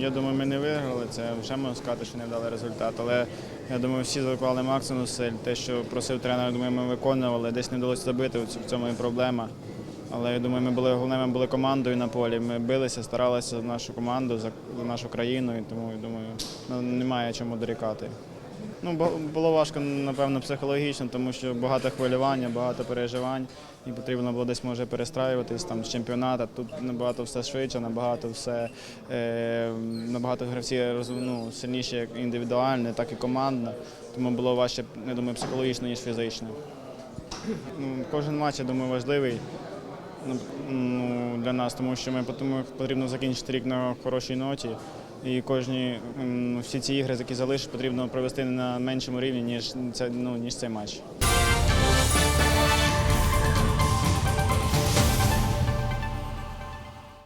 я думаю, ми не виграли. Це вже можна сказати, що не вдали результат. Але я думаю, всі заклали максимум силь. Те, що просив тренер, думаю, ми виконували. Десь не вдалося забити, в цьому і проблема. Але я думаю, ми були головне, були командою на полі. Ми билися, старалися за нашу команду, за за нашу країну. І тому я думаю, ну, немає чому дорікати. Ну, бу- було важко, напевно, психологічно, тому що багато хвилювання, багато переживань, і потрібно було десь може перестраюватись там з чемпіоната. Тут набагато все швидше, набагато все е, набагато гравці ну, сильніші як індивідуально, так і командно. Тому було важче, я думаю, психологічно, ніж фізично. Ну, кожен матч, я думаю, важливий ну, для нас, тому що ми тому потрібно закінчити рік на хорошій ноті. І кожні всі ці ігри, які залишиш, потрібно провести на меншому рівні, ніж це ну, ніж цей матч.